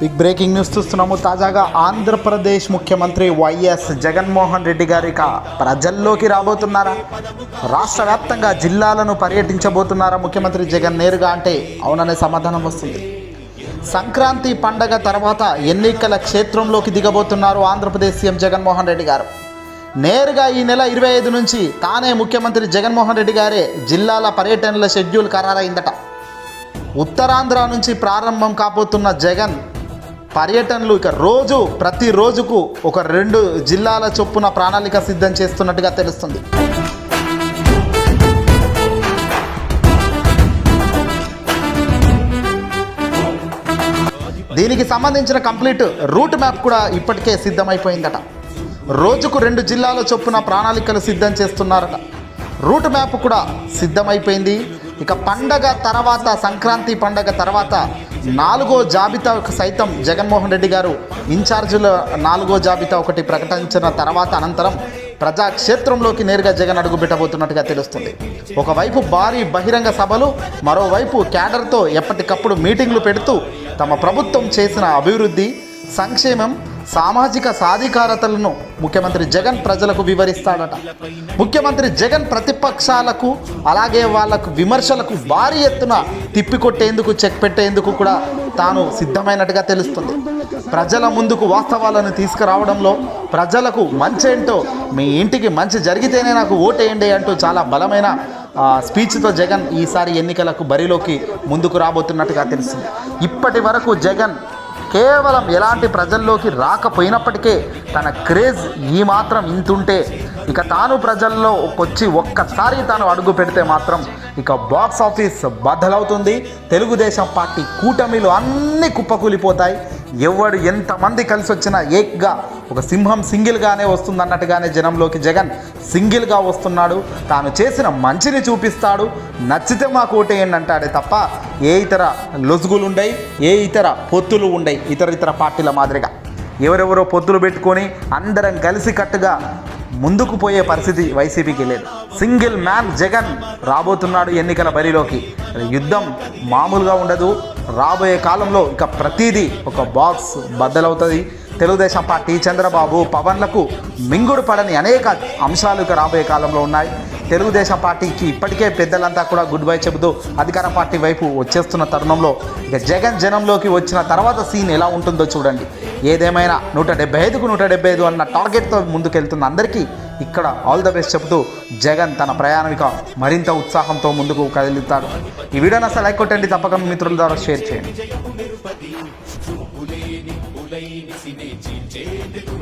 Big breaking news చూస్తున్నాము. తాజాగా ఆంధ్రప్రదేశ్ ముఖ్యమంత్రి వైఎస్ జగన్మోహన్ రెడ్డి గారిక ప్రజల్లోకి రాబోతున్నారా? రాష్ట్ర వ్యాప్తంగా జిల్లాలను పర్యటించబోతున్నారా ముఖ్యమంత్రి జగన్ నేరుగా అంటే అవుననే సమాధానం వస్తుంది. సంక్రాంతి పండగ తర్వాత ఎన్నికల క్షేత్రంలోకి దిగబోతున్నారు ఆంధ్రప్రదేశ్ సీఎం జగన్మోహన్ రెడ్డి గారు. నేరుగా ఈ నెల ఇరవై ఐదు నుంచి తానే ముఖ్యమంత్రి జగన్మోహన్ రెడ్డి గారే జిల్లాల పర్యటనల షెడ్యూల్ ఖరారైందట. ఉత్తరాంధ్ర నుంచి ప్రారంభం కాబోతున్న జగన్ పర్యటనలు ఇక రోజు ప్రతి రోజుకు ఒక రెండు జిల్లాల చొప్పున ప్రణాళిక సిద్ధం చేస్తున్నట్టుగా తెలుస్తుంది. దీనికి సంబంధించిన కంప్లీట్ రూట్ మ్యాప్ కూడా ఇప్పటికే సిద్ధమైపోయిందట. రోజుకు రెండు జిల్లాల చొప్పున ప్రణాళికలు సిద్ధం చేస్తున్నారట. రూట్ మ్యాప్ కూడా సిద్ధమైపోయింది. ఇక పండగ తర్వాత సంక్రాంతి పండగ తర్వాత నాలుగో జాబితా సైతం జగన్మోహన్ రెడ్డి గారు ఇన్ఛార్జీల నాలుగో జాబితా ఒకటి ప్రకటించిన తర్వాత అనంతరం ప్రజాక్షేత్రంలోకి నేరుగా జగన్ అడుగు పెట్టబోతున్నట్టుగా తెలుస్తుంది. ఒకవైపు భారీ బహిరంగ సభలు మరోవైపు క్యాడర్తో ఎప్పటికప్పుడు మీటింగ్లు పెడుతూ తమ ప్రభుత్వం చేసిన అభివృద్ధి సంక్షేమం సామాజిక సాధికారతలను ముఖ్యమంత్రి జగన్ ప్రజలకు వివరిస్తాడట. ముఖ్యమంత్రి జగన్ ప్రతిపక్షాలకు అలాగే వాళ్ళకు విమర్శలకు భారీ ఎత్తున తిప్పికొట్టేందుకు చెక్ పెట్టేందుకు కూడా తాను సిద్ధమైనట్టుగా తెలుస్తుంది. ప్రజల ముందుకు వాస్తవాలను తీసుకురావడంలో ప్రజలకు మంచేంటో మీ ఇంటికి మంచి జరిగితేనే నాకు ఓటేయండి అంటూ చాలా బలమైన స్పీచ్తో జగన్ ఈసారి ఎన్నికలకు బరిలోకి ముందుకు రాబోతున్నట్టుగా తెలిసింది ఇప్పటి వరకు జగన్ కేవలం ఎలాంటి ప్రజల్లోకి రాకపోయినప్పటికే తన క్రేజ్ ఈ మాత్రం ఇంతుంటే ఇక తాను ప్రజల్లో వచ్చి ఒక్కసారి తాను అడుగు పెడితే మాత్రం ఇక బాక్స్ ఆఫీస్ బద్దలవుతుంది. తెలుగుదేశం పార్టీ కూటమిలు అన్నీ కుప్పకూలిపోతాయి. ఎవడు ఎంతమంది కలిసి వచ్చినా ఏక్గా ఒక సింహం సింగిల్గానే వస్తుంది అన్నట్టుగానే జనంలోకి జగన్ సింగిల్గా వస్తున్నాడు. తాను చేసిన మంచిని చూపిస్తాడు. నచ్చితే మాకు ఓటేయండి అంటాడే తప్ప ఏ ఇతర లొసుగులు ఉండయి ఏ ఇతర పొత్తులు ఉండయి ఇతర ఇతర పార్టీల మాదిరిగా. ఎవరెవరో పొత్తులు పెట్టుకొని అందరం కలిసికట్టుగా ముందుకు పోయే పరిస్థితి వైసీపీకి లేదు. సింగిల్ మ్యాన్ జగన్ రాబోతున్నాడు ఎన్నికల బరిలోకి. యుద్ధం మామూలుగా ఉండదు. రాబోయే కాలంలో ఇక ప్రతిదీ ఒక బాక్స్ బద్దలవుతుంది. తెలుగుదేశం పార్టీ చంద్రబాబు పవన్లకు మింగుడు పడని అనేక అంశాలు ఇక రాబోయే కాలంలో ఉన్నాయి. తెలుగుదేశం పార్టీకి ఇప్పటికే పెద్దలంతా కూడా గుడ్ బై చెబుతూ అధికార పార్టీ వైపు వచ్చేస్తున్న తరుణంలో ఇక జగన్ జనంలోకి వచ్చిన తర్వాత సీన్ ఎలా ఉంటుందో చూడండి. ఏదేమైనా నూట డెబ్బై ఐదుకు నూట డెబ్బై ఐదు అన్న టార్గెట్తో ముందుకెళ్తున్న అందరికీ ఇక్కడ ఆల్ ద బెస్ట్ చెబుతూ జగన్ తన ప్రయాణిక మరింత ఉత్సాహంతో ముందుకు కదులుతాడు ఈ వీడియోని అసలు లైక్ కొట్టండి తప్పక మీ మిత్రుల ద్వారా షేర్ చేయండి చూపులేని పులైని సినే చీల్చేందుకు